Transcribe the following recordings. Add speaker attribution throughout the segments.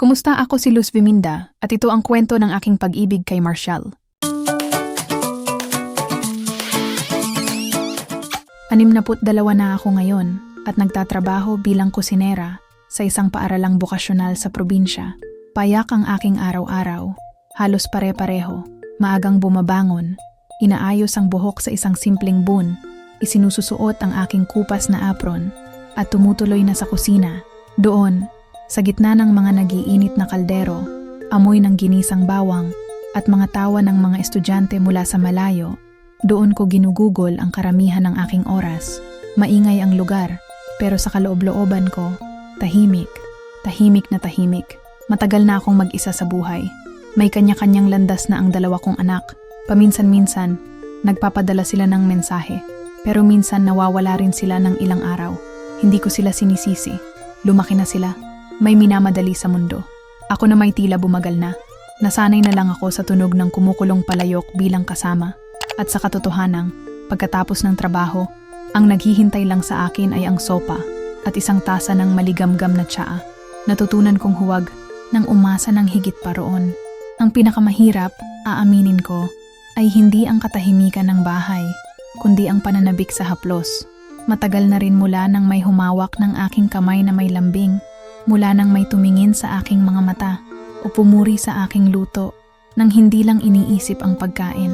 Speaker 1: Kumusta ako si Luz Viminda at ito ang kwento ng aking pag-ibig kay Marshall. Anim na put dalawa na ako ngayon at nagtatrabaho bilang kusinera sa isang paaralang bukasyonal sa probinsya. Payak ang aking araw-araw, halos pare-pareho, maagang bumabangon, inaayos ang buhok sa isang simpleng bun, isinususuot ang aking kupas na apron, at tumutuloy na sa kusina. Doon, sa gitna ng mga nagiinit na kaldero, amoy ng ginisang bawang, at mga tawa ng mga estudyante mula sa malayo, doon ko ginugugol ang karamihan ng aking oras. Maingay ang lugar, pero sa kaloob-looban ko, tahimik, tahimik na tahimik. Matagal na akong mag-isa sa buhay. May kanya-kanyang landas na ang dalawa kong anak. Paminsan-minsan, nagpapadala sila ng mensahe. Pero minsan nawawala rin sila ng ilang araw. Hindi ko sila sinisisi. Lumaki na sila. May minamadali sa mundo. Ako na may tila bumagal na. Nasanay na lang ako sa tunog ng kumukulong palayok bilang kasama. At sa katotohanang, pagkatapos ng trabaho, ang naghihintay lang sa akin ay ang sopa at isang tasa ng maligamgam na tsaa. Natutunan kong huwag nang umasa ng higit pa roon. Ang pinakamahirap, aaminin ko, ay hindi ang katahimikan ng bahay, kundi ang pananabik sa haplos. Matagal na rin mula nang may humawak ng aking kamay na may lambing, mula nang may tumingin sa aking mga mata o pumuri sa aking luto, nang hindi lang iniisip ang pagkain.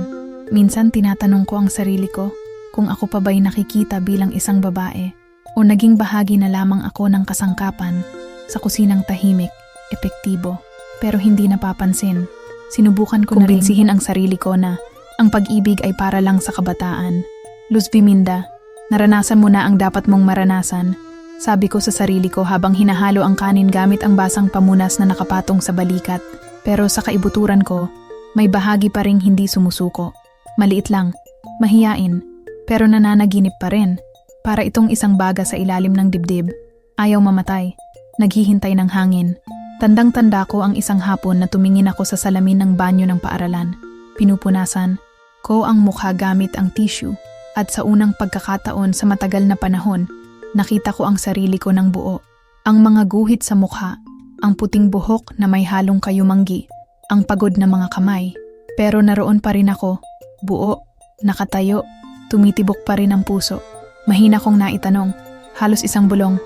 Speaker 1: Minsan tinatanong ko ang sarili ko kung ako pa ba'y nakikita bilang isang babae o naging bahagi na lamang ako ng kasangkapan sa kusinang tahimik, epektibo, pero hindi napapansin. Sinubukan ko na rinsihin ang sarili ko na ang pag-ibig ay para lang sa kabataan. Luz Viminda, naranasan mo na ang dapat mong maranasan. Sabi ko sa sarili ko habang hinahalo ang kanin gamit ang basang pamunas na nakapatong sa balikat. Pero sa kaibuturan ko, may bahagi pa ring hindi sumusuko. Maliit lang, mahiyain, pero nananaginip pa rin. Para itong isang baga sa ilalim ng dibdib. Ayaw mamatay. Naghihintay ng hangin. Tandang-tanda ko ang isang hapon na tumingin ako sa salamin ng banyo ng paaralan. Pinupunasan ko ang mukha gamit ang tissue at sa unang pagkakataon sa matagal na panahon, nakita ko ang sarili ko ng buo. Ang mga guhit sa mukha, ang puting buhok na may halong kayumanggi, ang pagod na mga kamay. Pero naroon pa rin ako, buo, nakatayo, tumitibok pa rin ang puso. Mahina kong naitanong, halos isang bulong,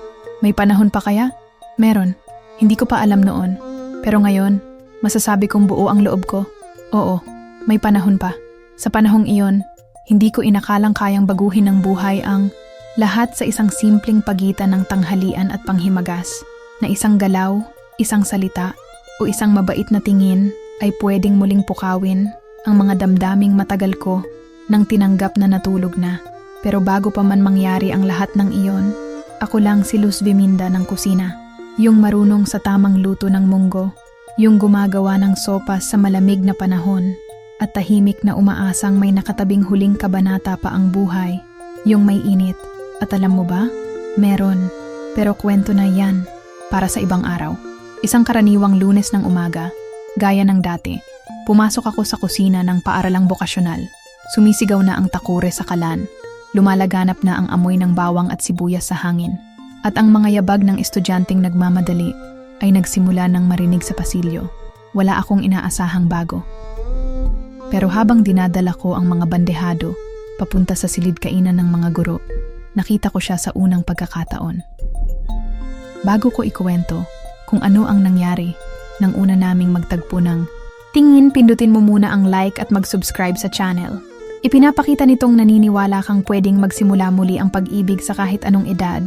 Speaker 1: may panahon pa kaya? Meron. Hindi ko pa alam noon. Pero ngayon, masasabi kong buo ang loob ko. Oo, may panahon pa. Sa panahong iyon, hindi ko inakalang kayang baguhin ng buhay ang lahat sa isang simpleng pagitan ng tanghalian at panghimagas na isang galaw, isang salita, o isang mabait na tingin ay pwedeng muling pukawin ang mga damdaming matagal ko nang tinanggap na natulog na. Pero bago pa man mangyari ang lahat ng iyon, ako lang si Luz Viminda ng kusina. Yung marunong sa tamang luto ng munggo, yung gumagawa ng sopas sa malamig na panahon, at tahimik na umaasang may nakatabing huling kabanata pa ang buhay, yung may init. At alam mo ba? Meron. Pero kwento na yan, para sa ibang araw. Isang karaniwang lunes ng umaga, gaya ng dati, pumasok ako sa kusina ng paaralang bokasyonal. Sumisigaw na ang takure sa kalan Lumalaganap na ang amoy ng bawang at sibuyas sa hangin. At ang mga yabag ng estudyanteng nagmamadali ay nagsimula ng marinig sa pasilyo. Wala akong inaasahang bago. Pero habang dinadala ko ang mga bandehado papunta sa silid kainan ng mga guro, nakita ko siya sa unang pagkakataon. Bago ko ikuwento kung ano ang nangyari nang una naming magtagpo ng Tingin pindutin mo muna ang like at mag-subscribe sa channel Ipinapakita nitong naniniwala kang pwedeng magsimula muli ang pag-ibig sa kahit anong edad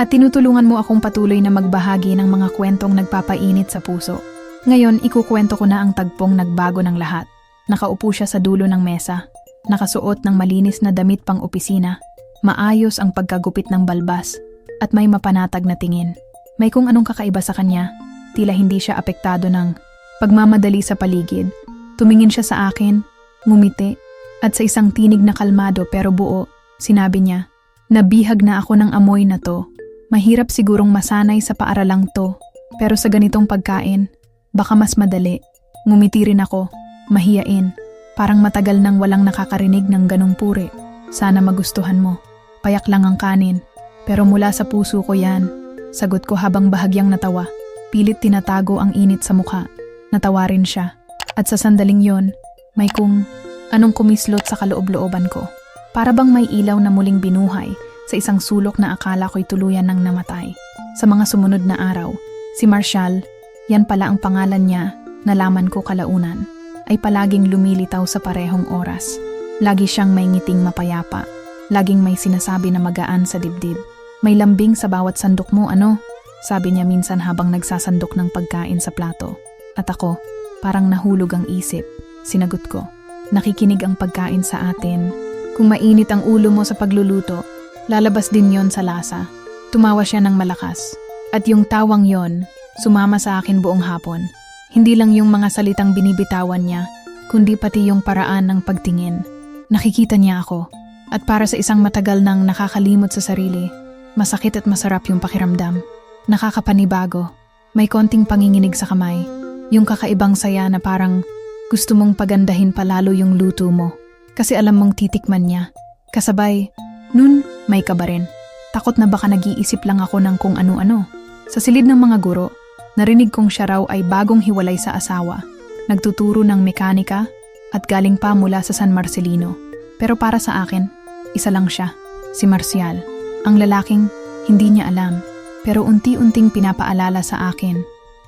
Speaker 1: at tinutulungan mo akong patuloy na magbahagi ng mga kwentong nagpapainit sa puso. Ngayon, ikukwento ko na ang tagpong nagbago ng lahat. Nakaupo siya sa dulo ng mesa, nakasuot ng malinis na damit pang opisina, maayos ang pagkagupit ng balbas, at may mapanatag na tingin. May kung anong kakaiba sa kanya, tila hindi siya apektado ng pagmamadali sa paligid. Tumingin siya sa akin, ngumiti, at sa isang tinig na kalmado pero buo, sinabi niya, Nabihag na ako ng amoy na to. Mahirap sigurong masanay sa paaralang to, pero sa ganitong pagkain, baka mas madali. Ngumiti rin ako, mahiyain, parang matagal nang walang nakakarinig ng ganong puri. Sana magustuhan mo. Payak lang ang kanin, pero mula sa puso ko yan. Sagot ko habang bahagyang natawa. Pilit tinatago ang init sa mukha. Natawarin siya. At sa sandaling yon, may kung anong kumislot sa kaloob-looban ko. Para bang may ilaw na muling binuhay sa isang sulok na akala ko'y tuluyan ng namatay. Sa mga sumunod na araw, si Marshall, yan pala ang pangalan niya, nalaman ko kalaunan, ay palaging lumilitaw sa parehong oras. Lagi siyang may ngiting mapayapa. Laging may sinasabi na magaan sa dibdib. May lambing sa bawat sandok mo, ano? Sabi niya minsan habang nagsasandok ng pagkain sa plato. At ako, parang nahulog ang isip. Sinagot ko, nakikinig ang pagkain sa atin. Kung mainit ang ulo mo sa pagluluto, lalabas din yon sa lasa. Tumawa siya ng malakas. At yung tawang yon, sumama sa akin buong hapon. Hindi lang yung mga salitang binibitawan niya, kundi pati yung paraan ng pagtingin. Nakikita niya ako. At para sa isang matagal nang nakakalimot sa sarili, masakit at masarap yung pakiramdam. Nakakapanibago. May konting panginginig sa kamay. Yung kakaibang saya na parang gusto mong pagandahin palalo yung luto mo. Kasi alam mong titikman niya. Kasabay, nun may ka ba rin? Takot na baka nag-iisip lang ako ng kung ano-ano. Sa silid ng mga guro, narinig kong siya raw ay bagong hiwalay sa asawa. Nagtuturo ng mekanika at galing pa mula sa San Marcelino. Pero para sa akin, isa lang siya, si Marcial. Ang lalaking hindi niya alam, pero unti-unting pinapaalala sa akin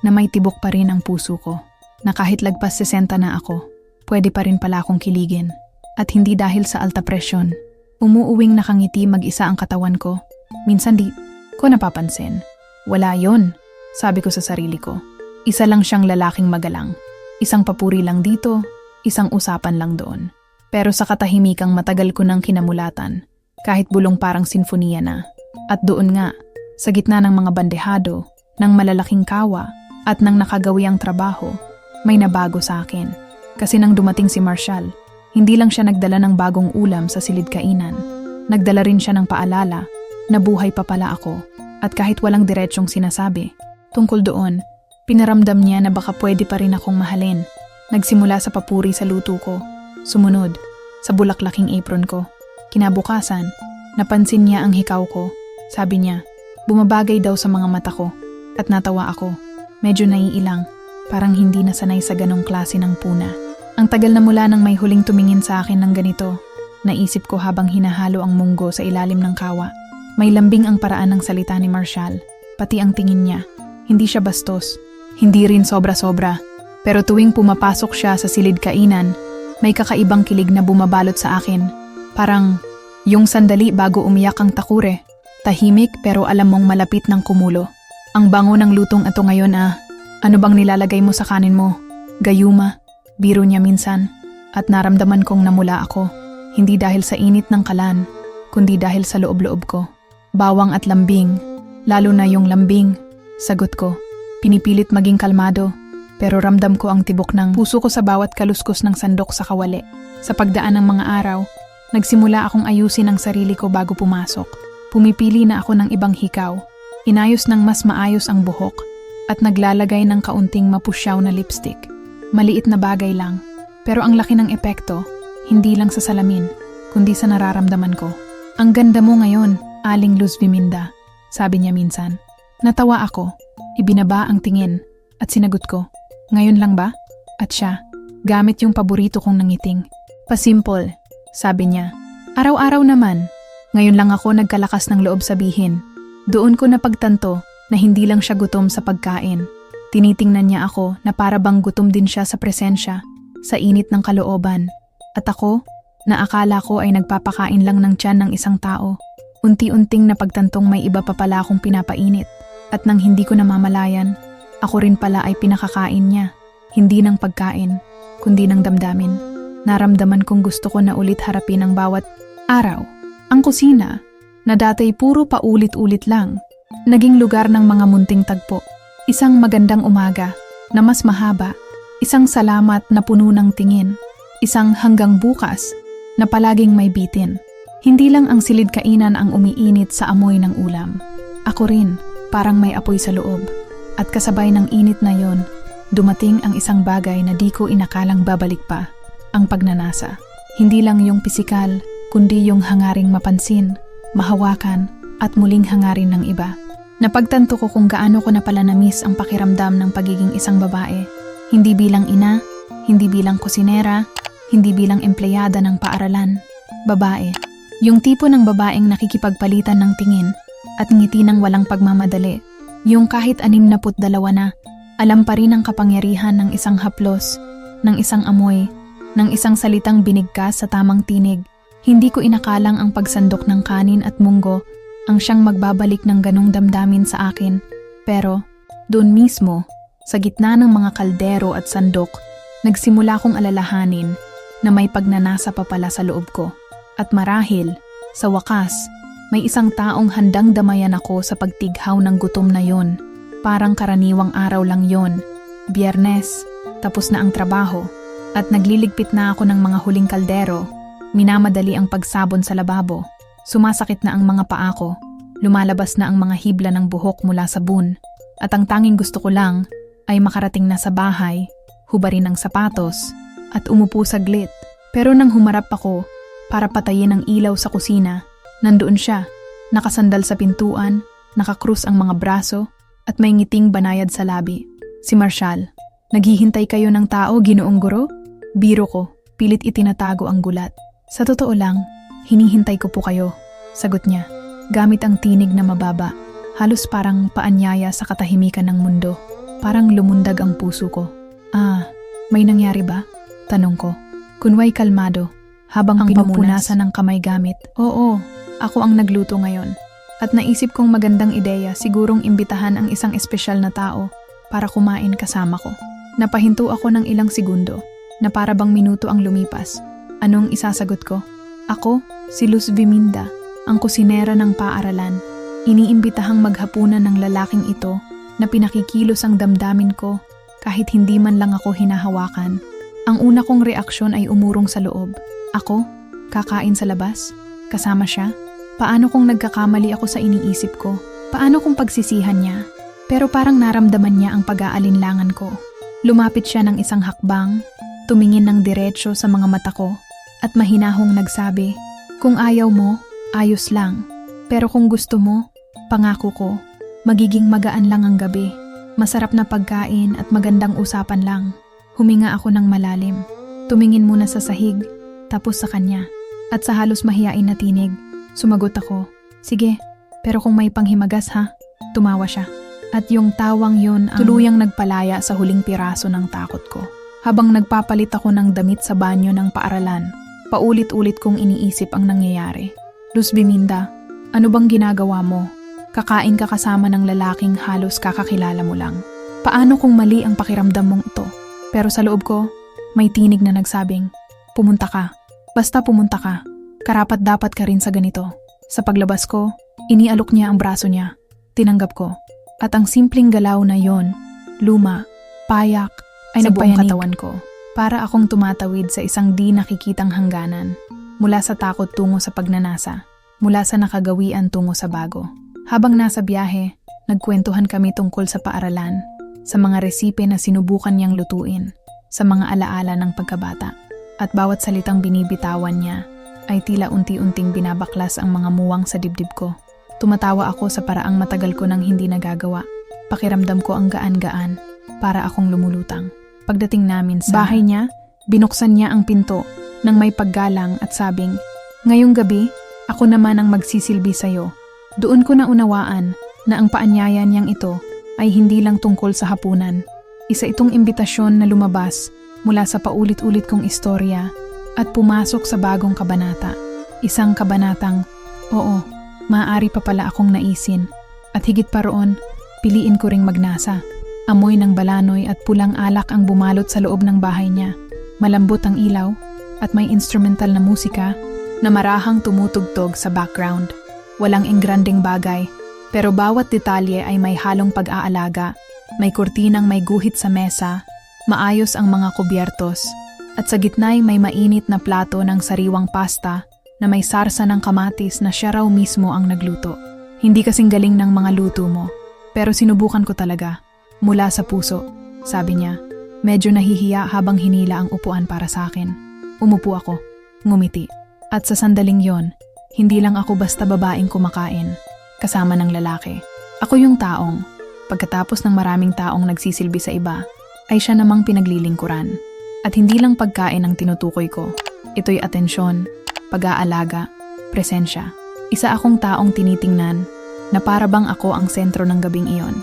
Speaker 1: na may tibok pa rin ang puso ko. Na kahit lagpas 60 na ako, pwede pa rin pala akong kiligin. At hindi dahil sa alta presyon. Umuuwing nakangiti mag-isa ang katawan ko. Minsan di ko napapansin. Wala yon, sabi ko sa sarili ko. Isa lang siyang lalaking magalang. Isang papuri lang dito, isang usapan lang doon. Pero sa katahimikang matagal ko nang kinamulatan, kahit bulong parang sinfoniya na. At doon nga, sa gitna ng mga bandehado, ng malalaking kawa, at ng nakagawiang trabaho, may nabago sa akin. Kasi nang dumating si Marshall, hindi lang siya nagdala ng bagong ulam sa silid kainan. Nagdala rin siya ng paalala na buhay pa pala ako. At kahit walang diretsyong sinasabi, tungkol doon, pinaramdam niya na baka pwede pa rin akong mahalin. Nagsimula sa papuri sa luto ko. Sumunod, sa bulaklaking apron ko. Kinabukasan, napansin niya ang hikaw ko. Sabi niya, bumabagay daw sa mga mata ko. At natawa ako. Medyo naiilang. Parang hindi nasanay sa ganong klase ng puna. Ang tagal na mula nang may huling tumingin sa akin ng ganito. Naisip ko habang hinahalo ang munggo sa ilalim ng kawa. May lambing ang paraan ng salita ni Marshall, pati ang tingin niya. Hindi siya bastos, hindi rin sobra-sobra. Pero tuwing pumapasok siya sa silid kainan, may kakaibang kilig na bumabalot sa akin. Parang yung sandali bago umiyak ang takure. Tahimik pero alam mong malapit ng kumulo. Ang bango ng lutong ito ngayon ah. Ano bang nilalagay mo sa kanin mo? Gayuma. Biro niya minsan at naramdaman kong namula ako, hindi dahil sa init ng kalan, kundi dahil sa loob-loob ko. Bawang at lambing, lalo na yung lambing. Sagot ko, pinipilit maging kalmado, pero ramdam ko ang tibok ng puso ko sa bawat kaluskos ng sandok sa kawali. Sa pagdaan ng mga araw, nagsimula akong ayusin ang sarili ko bago pumasok. Pumipili na ako ng ibang hikaw, inayos ng mas maayos ang buhok, at naglalagay ng kaunting mapusyaw na lipstick. Maliit na bagay lang, pero ang laki ng epekto, hindi lang sa salamin, kundi sa nararamdaman ko. Ang ganda mo ngayon, Aling Luz Viminda, sabi niya minsan. Natawa ako, ibinaba ang tingin, at sinagot ko, ngayon lang ba? At siya, gamit yung paborito kong nangiting. Pasimple, sabi niya. Araw-araw naman, ngayon lang ako nagkalakas ng loob sabihin. Doon ko napagtanto na hindi lang siya gutom sa pagkain, Tinitingnan niya ako na para bang gutom din siya sa presensya, sa init ng kalooban. At ako, na akala ko ay nagpapakain lang ng tiyan ng isang tao, unti-unting napagtantong may iba pa pala akong pinapainit. At nang hindi ko namamalayan, ako rin pala ay pinakakain niya. Hindi ng pagkain, kundi ng damdamin. Naramdaman kong gusto ko na ulit harapin ang bawat araw. Ang kusina, na dati puro paulit-ulit lang, naging lugar ng mga munting tagpo. Isang magandang umaga na mas mahaba, isang salamat na puno ng tingin, isang hanggang bukas na palaging may bitin. Hindi lang ang silid kainan ang umiinit sa amoy ng ulam. Ako rin, parang may apoy sa loob. At kasabay ng init na yon, dumating ang isang bagay na di ko inakalang babalik pa, ang pagnanasa. Hindi lang yung pisikal, kundi yung hangaring mapansin, mahawakan, at muling hangarin ng iba. Napagtanto ko kung gaano ko na pala na-miss ang pakiramdam ng pagiging isang babae. Hindi bilang ina, hindi bilang kusinera, hindi bilang empleyada ng paaralan. Babae. Yung tipo ng babaeng nakikipagpalitan ng tingin at ngiti ng walang pagmamadali. Yung kahit anim na put dalawa na, alam pa rin ang kapangyarihan ng isang haplos, ng isang amoy, ng isang salitang binigkas sa tamang tinig. Hindi ko inakalang ang pagsandok ng kanin at munggo ang siyang magbabalik ng ganong damdamin sa akin. Pero, doon mismo, sa gitna ng mga kaldero at sandok, nagsimula kong alalahanin na may pagnanasa pa pala sa loob ko. At marahil, sa wakas, may isang taong handang damayan ako sa pagtighaw ng gutom na yon. Parang karaniwang araw lang yon. Biyernes, tapos na ang trabaho, at nagliligpit na ako ng mga huling kaldero. Minamadali ang pagsabon sa lababo. Sumasakit na ang mga paa ko. Lumalabas na ang mga hibla ng buhok mula sa bun. At ang tanging gusto ko lang ay makarating na sa bahay, hubarin ang sapatos, at umupo saglit. Pero nang humarap ako para patayin ang ilaw sa kusina, nandoon siya, nakasandal sa pintuan, nakakrus ang mga braso, at may ngiting banayad sa labi. Si Marshall. Naghihintay kayo ng tao, ginoong guro? Biro ko, pilit itinatago ang gulat. Sa totoo lang, hinihintay ko po kayo. Sagot niya, gamit ang tinig na mababa. Halos parang paanyaya sa katahimikan ng mundo. Parang lumundag ang puso ko. Ah, may nangyari ba? Tanong ko. Kunway kalmado, habang ang pinupunasan ng kamay gamit. Oo, ako ang nagluto ngayon. At naisip kong magandang ideya sigurong imbitahan ang isang espesyal na tao para kumain kasama ko. Napahinto ako ng ilang segundo na para bang minuto ang lumipas. Anong isasagot ko? Ako, si Luz Viminda, ang kusinera ng paaralan. Iniimbitahang maghapunan ng lalaking ito na pinakikilos ang damdamin ko kahit hindi man lang ako hinahawakan. Ang una kong reaksyon ay umurong sa loob. Ako? Kakain sa labas? Kasama siya? Paano kung nagkakamali ako sa iniisip ko? Paano kung pagsisihan niya? Pero parang naramdaman niya ang pag-aalinlangan ko. Lumapit siya ng isang hakbang, tumingin ng diretsyo sa mga mata ko, at mahinahong nagsabi, Kung ayaw mo, ayos lang. Pero kung gusto mo, pangako ko, magiging magaan lang ang gabi. Masarap na pagkain at magandang usapan lang. Huminga ako ng malalim. Tumingin muna sa sahig, tapos sa kanya. At sa halos mahiyain na tinig, Sumagot ako, sige, pero kung may panghimagas ha, tumawa siya. At yung tawang yun ang tuluyang nagpalaya sa huling piraso ng takot ko. Habang nagpapalit ako ng damit sa banyo ng paaralan, paulit-ulit kong iniisip ang nangyayari. Luz Biminda, ano bang ginagawa mo? Kakain ka kasama ng lalaking halos kakakilala mo lang. Paano kung mali ang pakiramdam mong ito? Pero sa loob ko, may tinig na nagsabing, pumunta ka. Basta pumunta ka. Karapat dapat ka rin sa ganito. Sa paglabas ko, inialok niya ang braso niya. Tinanggap ko. At ang simpleng galaw na yon, luma, payak, ay nagpayanig katawan ko. Para akong tumatawid sa isang di nakikitang hangganan. Mula sa takot tungo sa pagnanasa. Mula sa nakagawian tungo sa bago. Habang nasa biyahe, nagkwentuhan kami tungkol sa paaralan. Sa mga resipe na sinubukan niyang lutuin. Sa mga alaala ng pagkabata. At bawat salitang binibitawan niya ay tila unti-unting binabaklas ang mga muwang sa dibdib ko. Tumatawa ako sa paraang matagal ko nang hindi nagagawa. Pakiramdam ko ang gaan-gaan, para akong lumulutang. Pagdating namin sa bahay niya, binuksan niya ang pinto nang may paggalang at sabing, Ngayong gabi, ako naman ang magsisilbi sa'yo. Doon ko na unawaan na ang paanyaya niyang ito ay hindi lang tungkol sa hapunan. Isa itong imbitasyon na lumabas mula sa paulit-ulit kong istorya at pumasok sa bagong kabanata. Isang kabanatang, oo, maaari pa pala akong naisin. At higit pa roon, piliin ko ring magnasa. Amoy ng balanoy at pulang alak ang bumalot sa loob ng bahay niya. Malambot ang ilaw at may instrumental na musika na marahang tumutugtog sa background. Walang engranding bagay, pero bawat detalye ay may halong pag-aalaga. May kurtinang may guhit sa mesa, maayos ang mga kubyertos, at sa gitna'y may mainit na plato ng sariwang pasta na may sarsa ng kamatis na siya raw mismo ang nagluto. Hindi kasing galing ng mga luto mo, pero sinubukan ko talaga. Mula sa puso, sabi niya. Medyo nahihiya habang hinila ang upuan para sa akin. Umupo ako, ngumiti. At sa sandaling yon, hindi lang ako basta babaeng kumakain, kasama ng lalaki. Ako yung taong, pagkatapos ng maraming taong nagsisilbi sa iba, ay siya namang pinaglilingkuran. At hindi lang pagkain ang tinutukoy ko. Ito'y atensyon, pag-aalaga, presensya. Isa akong taong tinitingnan na para bang ako ang sentro ng gabing iyon.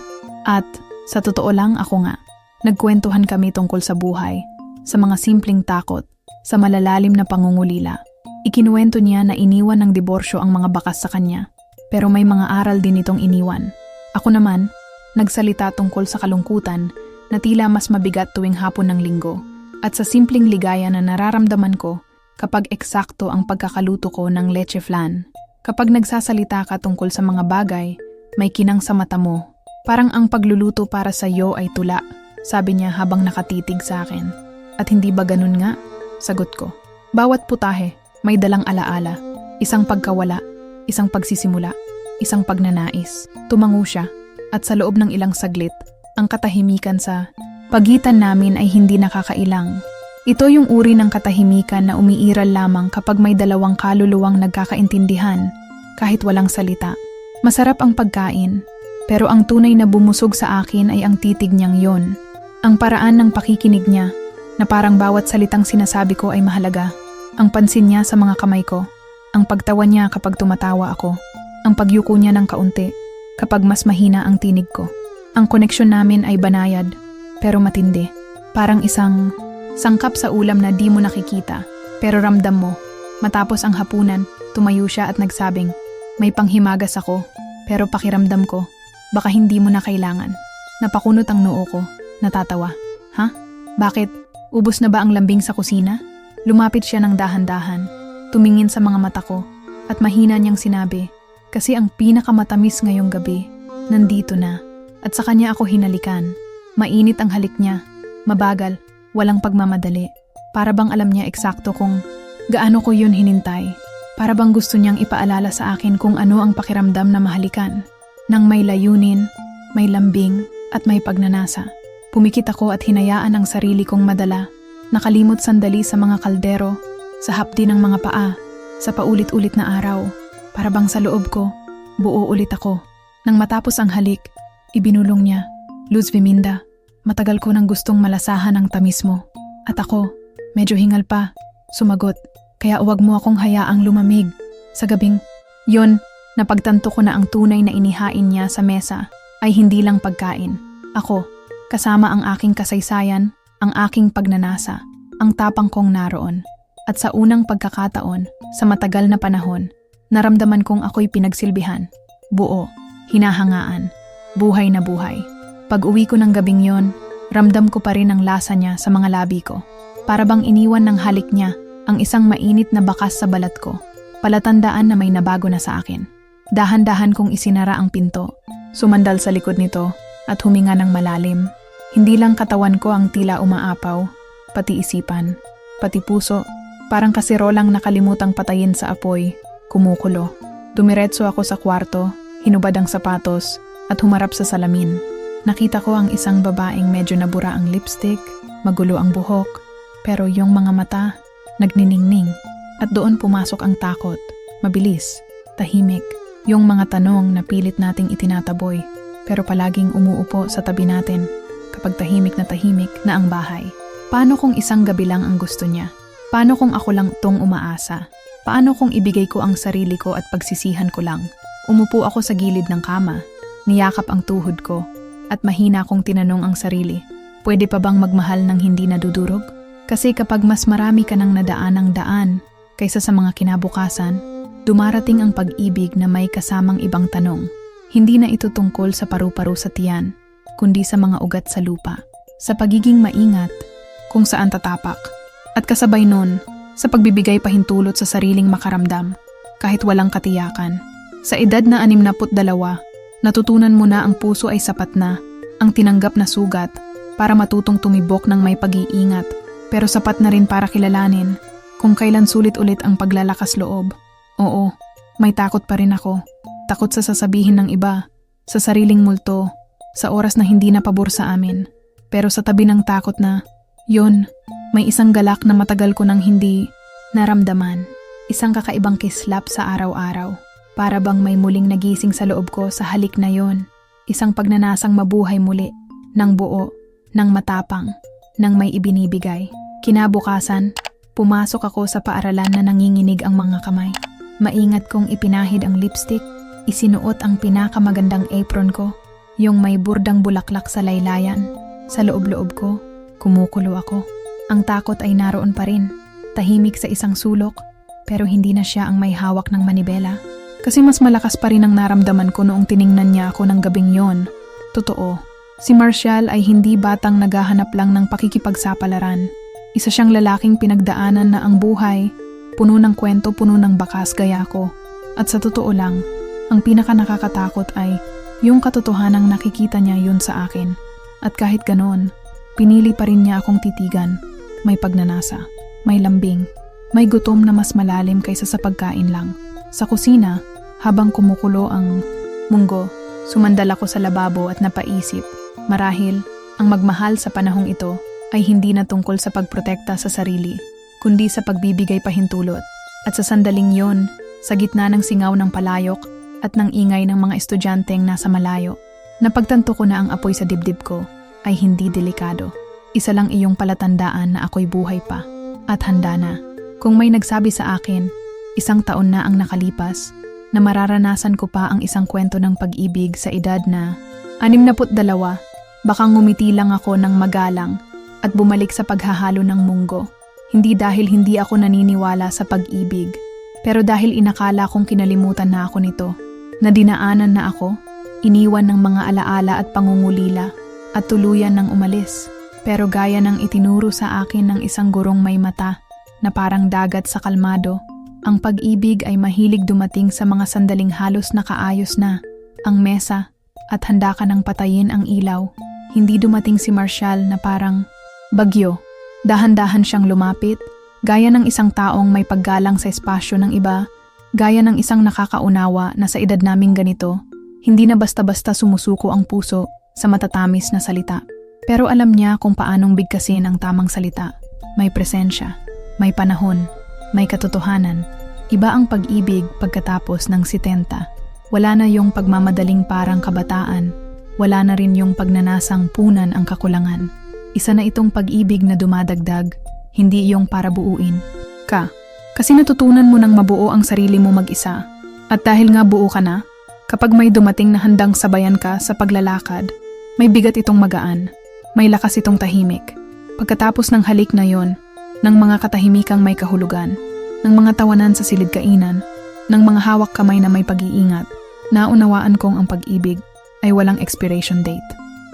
Speaker 1: At, sa totoo lang ako nga, nagkwentuhan kami tungkol sa buhay, sa mga simpleng takot, sa malalalim na pangungulila. Ikinuwento niya na iniwan ng diborsyo ang mga bakas sa kanya, pero may mga aral din itong iniwan. Ako naman, nagsalita tungkol sa kalungkutan na tila mas mabigat tuwing hapon ng linggo, at sa simpleng ligaya na nararamdaman ko kapag eksakto ang pagkakaluto ko ng leche flan. Kapag nagsasalita ka tungkol sa mga bagay, may kinang sa mata mo. Parang ang pagluluto para sa iyo ay tula, sabi niya habang nakatitig sa akin. At hindi ba ganun nga? Sagot ko. Bawat putahe, may dalang alaala. Isang pagkawala, isang pagsisimula, isang pagnanais. Tumango siya, at sa loob ng ilang saglit, ang katahimikan sa pagitan namin ay hindi nakakailang. Ito yung uri ng katahimikan na umiiral lamang kapag may dalawang kaluluwang nagkakaintindihan, kahit walang salita. Masarap ang pagkain, pero ang tunay na bumusog sa akin ay ang titig niyang yon. Ang paraan ng pakikinig niya, na parang bawat salitang sinasabi ko ay mahalaga. Ang pansin niya sa mga kamay ko, ang pagtawa niya kapag tumatawa ako, ang pagyuko niya ng kaunti kapag mas mahina ang tinig ko. Ang koneksyon namin ay banayad, pero matindi. Parang isang sangkap sa ulam na di mo nakikita, pero ramdam mo. Matapos ang hapunan, tumayo siya at nagsabing, may panghimagas ako, pero pakiramdam ko, baka hindi mo na kailangan. Napakunot ang noo ko, natatawa. Ha? Bakit? Ubus na ba ang lambing sa kusina? Lumapit siya ng dahan-dahan, tumingin sa mga mata ko, at mahina niyang sinabi, kasi ang pinakamatamis ngayong gabi, nandito na, at sa kanya ako hinalikan. Mainit ang halik niya, mabagal, walang pagmamadali. Para bang alam niya eksakto kung gaano ko yun hinintay. Para bang gusto niyang ipaalala sa akin kung ano ang pakiramdam na mahalikan. Nang may layunin, may lambing, at may pagnanasa. Pumikit ako at hinayaan ang sarili kong madala. Nakalimot sandali sa mga kaldero, sa hapdi ng mga paa, sa paulit-ulit na araw. Para bang sa loob ko, buo ulit ako. Nang matapos ang halik, ibinulong niya, Luz Viminda, matagal ko nang gustong malasahan ang tamis mo. At ako, medyo hingal pa, sumagot, kaya huwag mo akong hayaang lumamig. Sa gabing, yon, napagtanto ko na ang tunay na inihain niya sa mesa ay hindi lang pagkain. Ako, kasama ang aking kasaysayan, ang aking pagnanasa, ang tapang kong naroon. At sa unang pagkakataon, sa matagal na panahon, naramdaman kong ako'y pinagsilbihan. Buo, hinahangaan, buhay na buhay. Pag uwi ko ng gabing yon, ramdam ko pa rin ang lasa niya sa mga labi ko. Para bang iniwan ng halik niya ang isang mainit na bakas sa balat ko. Palatandaan na may nabago na sa akin. Dahan-dahan kong isinara ang pinto, sumandal sa likod nito at huminga ng malalim. Hindi lang katawan ko ang tila umaapaw, pati isipan, pati puso, parang kasirolang nakalimutang patayin sa apoy, kumukulo. Dumiretso ako sa kwarto, hinubad ang sapatos, at humarap sa salamin. Nakita ko ang isang babaeng medyo nabura ang lipstick, magulo ang buhok, pero yung mga mata, nagniningning. At doon pumasok ang takot, mabilis, tahimik, yung mga tanong na pilit nating itinataboy, pero palaging umuupo sa tabi natin kapag tahimik na tahimik na ang bahay. Paano kung isang gabi lang ang gusto niya? Paano kung ako lang tong umaasa? Paano kung ibigay ko ang sarili ko at pagsisihan ko lang? Umupo ako sa gilid ng kama, niyakap ang tuhod ko, at mahina kong tinanong ang sarili, pwede pa bang magmahal ng hindi nadudurog? Kasi kapag mas marami ka ng nadaan ng daan kaysa sa mga kinabukasan, dumarating ang pag-ibig na may kasamang ibang tanong. Hindi na ito tungkol sa paru-paro sa tiyan, kundi sa mga ugat sa lupa, sa pagiging maingat, kung saan tatapak, at kasabay nun, sa pagbibigay pahintulot sa sariling makaramdam, kahit walang katiyakan. Sa edad na 62, natutunan mo na ang puso ay sapat na, ang tinanggap na sugat, para matutong tumibok ng may pag-iingat, pero sapat na rin para kilalanin kung kailan sulit ulit ang paglalakas loob. Oo, may takot pa rin ako. Takot sa sasabihin ng iba, sa sariling multo, sa oras na hindi na pabor sa amin. Pero sa tabi ng takot na, yon, may isang galak na matagal ko nang hindi naramdaman. Isang kakaibang kislap sa araw-araw. Para bang may muling nagising sa loob ko sa halik na yon. Isang pagnanasang mabuhay muli, ng buo, ng matapang, ng may ibinibigay. Kinabukasan, pumasok ako sa paaralan na nanginginig ang mga kamay. Maingat kong ipinahid ang lipstick, isinuot ang pinakamagandang apron ko, yung may burdang bulaklak sa laylayan. Sa loob-loob ko, kumukulo ako. Ang takot ay naroon pa rin, tahimik sa isang sulok, pero hindi na siya ang may hawak ng manibela. Kasi mas malakas pa rin ang naramdaman ko noong tiningnan niya ako ng gabing yon. Totoo, si Marshall ay hindi batang naghahanap lang ng pakikipagsapalaran. Isa siyang lalaking pinagdaanan na ang buhay, puno ng kwento, puno ng bakas gaya ko. At sa totoo lang, ang pinaka nakakatakot ay yung katotohanang nakikita niya yun sa akin. At kahit ganoon, pinili pa rin niya akong titigan. May pagnanasa, may lambing, may gutom na mas malalim kaysa sa pagkain lang. Sa kusina, habang kumukulo ang munggo, sumandal ako sa lababo at napaisip, marahil, ang magmahal sa panahong ito ay hindi na tungkol sa pagprotekta sa sarili, kundi sa pagbibigay pahintulot. At sa sandaling yon, sa gitna ng singaw ng palayok at ng ingay ng mga estudyanteng nasa malayo, napagtanto ko na ang apoy sa dibdib ko ay hindi delikado. Isa lang iyong palatandaan na ako'y buhay pa at handa na. Kung may nagsabi sa akin, isang taon na ang nakalipas, na mararanasan ko pa ang isang kwento ng pag-ibig sa edad na 62, baka ngumiti lang ako ng magalang at bumalik sa paghahalo ng munggo. Hindi dahil hindi ako naniniwala sa pag-ibig, pero dahil inakala kong kinalimutan na ako nito, na dinaanan na ako, iniwan ng mga alaala at pangungulila, at tuluyan ng umalis. Pero gaya ng itinuro sa akin ng isang gurong may mata, na parang dagat sa kalmado, ang pag-ibig ay mahilig dumating sa mga sandaling halos nakaayos na, ang mesa, at handa ka nang patayin ang ilaw. Hindi dumating si Marshall na parang bagyo. Dahan-dahan siyang lumapit, gaya ng isang taong may paggalang sa espasyo ng iba, gaya ng isang nakakaunawa na sa edad naming ganito, hindi na basta-basta sumusuko ang puso sa matatamis na salita. Pero alam niya kung paanong bigkasin ang tamang salita. May presensya, may panahon, may katotohanan. Iba ang pag-ibig pagkatapos ng sitenta. Wala na yung pagmamadaling parang kabataan. Wala na rin yung pagnanasang punan ang kakulangan. Isa na itong pag-ibig na dumadagdag, hindi yung para buuin. Ka, kasi natutunan mo nang mabuo ang sarili mo mag-isa. At dahil nga buo ka na, kapag may dumating na handang sabayan ka sa paglalakad, may bigat itong magaan. May lakas itong tahimik. Pagkatapos ng halik na yon, ng mga katahimikang may kahulugan, ng mga tawanan sa silid kainan, ng mga hawak kamay na may pag-iingat, naunawaan kong ang pag-ibig ay walang expiration date.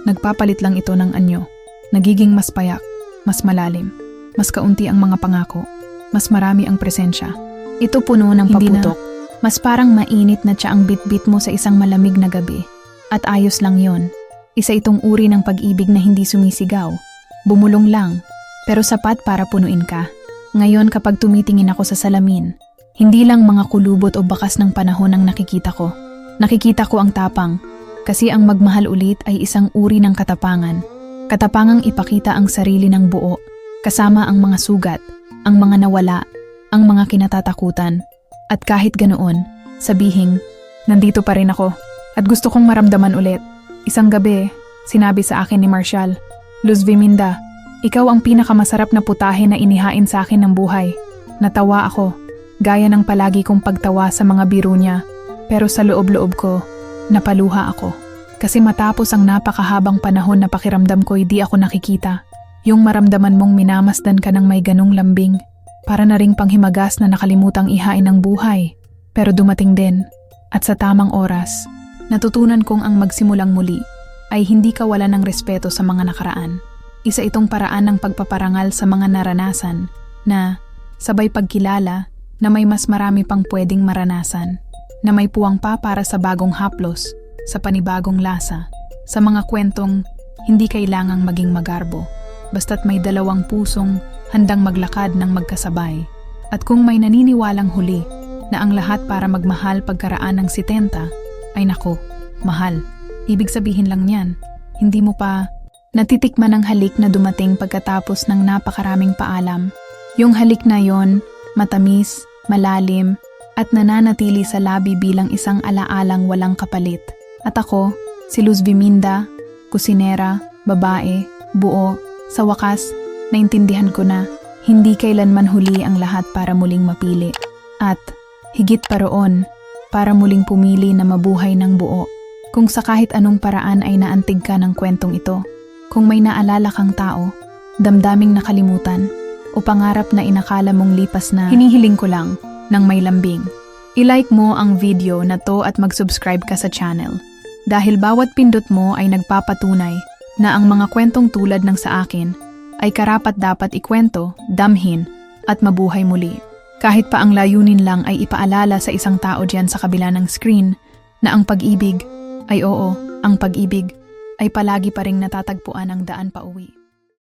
Speaker 1: Nagpapalit lang ito ng anyo. Nagiging mas payak, mas malalim, mas kaunti ang mga pangako, mas marami ang presensya. Ito puno ng
Speaker 2: Hindi na.
Speaker 1: paputok. Mas parang mainit na siya ang bit-bit mo sa isang malamig na gabi. At ayos lang yon. Isa itong uri ng pag-ibig na hindi sumisigaw. Bumulong lang, pero sapat para punuin ka. Ngayon kapag tumitingin ako sa salamin, hindi lang mga kulubot o bakas ng panahon ang nakikita ko. Nakikita ko ang tapang, kasi ang magmahal ulit ay isang uri ng katapangan. Katapangang ipakita ang sarili ng buo, kasama ang mga sugat, ang mga nawala, ang mga kinatatakutan. At kahit ganoon, sabihing, nandito pa rin ako at gusto kong maramdaman ulit. Isang gabi, sinabi sa akin ni Marshall, Luz Viminda, ikaw ang pinakamasarap na putahe na inihain sa akin ng buhay. Natawa ako, gaya ng palagi kong pagtawa sa mga biro niya. Pero sa loob-loob ko, napaluha ako. Kasi matapos ang napakahabang panahon na pakiramdam ko hindi ako nakikita. Yung maramdaman mong minamasdan ka ng may ganong lambing. Para na ring panghimagas na nakalimutang ihain ng buhay. Pero dumating din. At sa tamang oras, natutunan kong ang magsimulang muli ay hindi kawalan ng respeto sa mga nakaraan. Isa itong paraan ng pagpaparangal sa mga naranasan na sabay pagkilala na may mas marami pang pwedeng maranasan, na may puwang pa para sa bagong haplos, sa panibagong lasa, sa mga kwentong hindi kailangang maging magarbo, basta't may dalawang pusong handang maglakad ng magkasabay. At kung may naniniwalang huli na ang lahat para magmahal pagkaraan ng sitenta, ay nako, mahal. Ibig sabihin lang niyan, hindi mo pa natitikman ang halik na dumating pagkatapos ng napakaraming paalam. Yung halik na yon, matamis, malalim, at nananatili sa labi bilang isang alaalang walang kapalit. At ako, Si Luz Biminda, kusinera, babae, buo. Sa wakas, naintindihan ko na hindi kailanman huli ang lahat para muling mapili. At, higit pa roon, para muling pumili na mabuhay ng buo. Kung sa kahit anong paraan ay naantig ka ng kwentong ito, kung may naalala kang tao, damdaming nakalimutan, o pangarap na inakala mong lipas na, hinihiling ko lang, ng may lambing. I-like mo ang video na to at mag-subscribe ka sa channel. Dahil bawat pindot mo ay nagpapatunay na ang mga kwentong tulad ng sa akin ay karapat dapat ikwento, damhin, at mabuhay muli. Kahit pa ang layunin lang ay ipaalala sa isang tao diyan sa kabila ng screen na ang pag-ibig ay oo, ang pag-ibig ay palagi pa ring natatagpuan ang daan pa uwi.